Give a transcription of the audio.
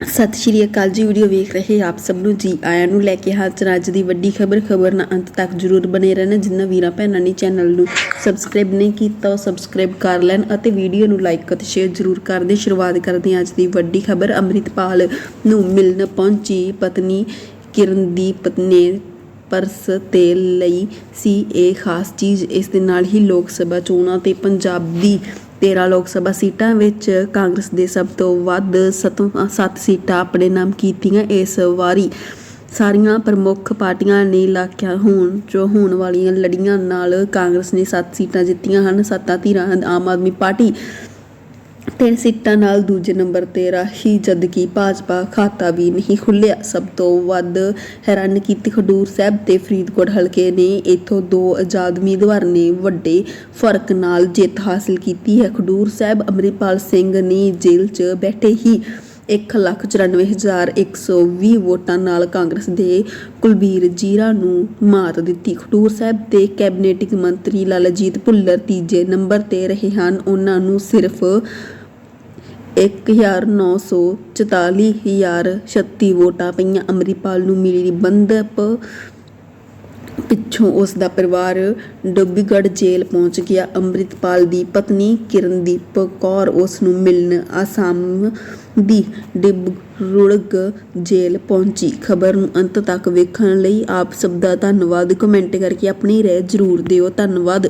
ਸਤਿ ਸ਼੍ਰੀ ਅਕਾਲ ਜੀ, ਵੀਡੀਓ ਵੇਖ ਰਹੇ ਆਪ ਸਭ ਨੂੰ ਜੀ ਆਇਆਂ ਨੂੰ ਲੈ ਕੇ ਹਾਜ਼ਰ ਅੱਜ ਦੀ ਵੱਡੀ ਖਬਰ ਖਬਰ ਨਾਲ ਅੰਤ ਤੱਕ ਜਰੂਰ ਬਨੇ ਰਹਿਣਾ, ਜਿੰਨਾ ਵੀਰਾਂ ਭੈਣਾਂ ਨੇ ਚੈਨਲ ਨੂੰ ਸਬਸਕ੍ਰਾਈਬ ਨਹੀਂ ਕੀਤਾ, ਉਹ ਸਬਸਕ੍ਰਾਈਬ ਕਰ ਲੈਣ ਅਤੇ ਵੀਡੀਓ ਨੂੰ ਲਾਈਕ ਅਤੇ ਸ਼ੇਅਰ ਜਰੂਰ ਕਰ ਦੇ ਸ਼ੁਰੂਆਤ ਕਰਦੇ ਹਾਂ ਅੱਜ ਦੀ ਵੱਡੀ ਖਬਰ, ਅੰਮ੍ਰਿਤਪਾਲ ਨੂੰ ਮਿਲਣ ਪਹੁੰਚੀ ਪਤਨੀ ਕਿਰਨਦੀਪ ਨੇ ਪਰਸ ਤੇ ਲਈ ਸੀ ਇਹ ਖਾਸ ਚੀਜ਼। ਇਸ ਦੇ ਨਾਲ ਹੀ ਲੋਕ ਸਭਾ ਚੋਣਾਂ ਤੇ ਪੰਜਾਬ ਦੀ 13 ਲੋਕ ਸਭਾ ਸੀਟਾਂ ਵਿੱਚ ਕਾਂਗਰਸ ਦੇ ਸਭ ਤੋਂ ਵੱਧ 7 ਸੀਟਾਂ ਆਪਣੇ ਨਾਮ ਕੀਤੀਆਂ ਇਸ ਵਾਰੀ। ਸਾਰੀਆਂ ਪ੍ਰਮੁੱਖ ਪਾਰਟੀਆਂ ਨੇ ਇਲਾਕਿਆਂ ਹੋਣ, ਜੋ ਹੋਣ ਵਾਲੀਆਂ ਲੜੀਆਂ ਨਾਲ ਕਾਂਗਰਸ ਨੇ 7 ਸੀਟਾਂ ਜਿੱਤੀਆਂ ਹਨ। ਸੱਤਾ ਧਿਰਾਂ ਆਮ ਆਦਮੀ ਪਾਰਟੀ ਤਿੰਨ ਸੀਟਾਂ ਨਾਲ ਦੂਜੇ ਨੰਬਰ ਤੇ ਰਾਹੀ ਜਦਕਿ ਭਾਜਪਾ ਖਾਤਾ ਵੀ ਨਹੀਂ ਖੁੱਲਿਆ। ਸਭ ਤੋਂ ਵੱਧ ਹੈਰਾਨ ਕੀਤੀ ਖਡੂਰ ਸਾਹਿਬ ਤੇ ਫਰੀਦਕੋਟ ਹਲਕੇ ਨੇ। ਇਥੋਂ ਦੋ ਆਜ਼ਾਦ ਉਮੀਦਵਾਰ ਨੇ। ਵੱਡੇ ਫ਼ਰਕ ਨਾਲ ਜਿੱਤ ਹਾਸਲ ਕੀਤੀ ਹੈ। ਖਡੂਰ ਸਾਹਿਬ ਅਮਰਿਤਪਾਲ ਸਿੰਘ ਨੇ ਜੇਲ੍ਹ 'ਚ ਬੈਠੇ ਹੀ 194120 ਵੋਟਾਂ ਨਾਲ ਕਾਂਗਰਸ ਦੇ ਕੁਲਬੀਰ ਜੀਰਾ ਨੂੰ ਮਾਤ ਦਿੱਤੀ। ਖਡੂਰ ਸਾਹਿਬ ਦੇ ਕੈਬਨਿਟ ਮੰਤਰੀ ਲਾਲਜੀਤ ਭੁੱਲਰ ਤੀਜੇ ਨੰਬਰ ਤੇ ਰਹੇ ਹਨ। ਉਹਨਾਂ ਨੂੰ ਸਿਰਫ 1944,036 ਵੋਟਾਂ ਪਈਆਂ। ਅਮਰੀਪਾਲ ਨੂੰ ਮਿਲੀ ਬੰਦਪ ਪਿੱਛੋਂ ਉਸ ਦਾ ਪਰਿਵਾਰ ਡੱਬੀਗੜ੍ਹ ਜੇਲ੍ਹ ਪਹੁੰਚ ਗਿਆ। ਅੰਮ੍ਰਿਤਪਾਲ ਦੀ ਪਤਨੀ ਕਿਰਨਦੀਪ ਕੌਰ ਉਸ ਨੂੰ ਮਿਲਣ ਆਸਾਮ ਦੀ ਡਿਬਰੂਗੜ੍ਹ ਜੇਲ੍ਹ ਪਹੁੰਚੀ। ਖਬਰ ਨੂੰ ਅੰਤ ਤੱਕ ਵੇਖਣ ਲਈ ਆਪ ਸਭ ਦਾ ਧੰਨਵਾਦ। ਕਮੈਂਟ ਕਰਕੇ ਆਪਣੀ ਰਾਏ ਜ਼ਰੂਰ ਦਿਓ। ਧੰਨਵਾਦ।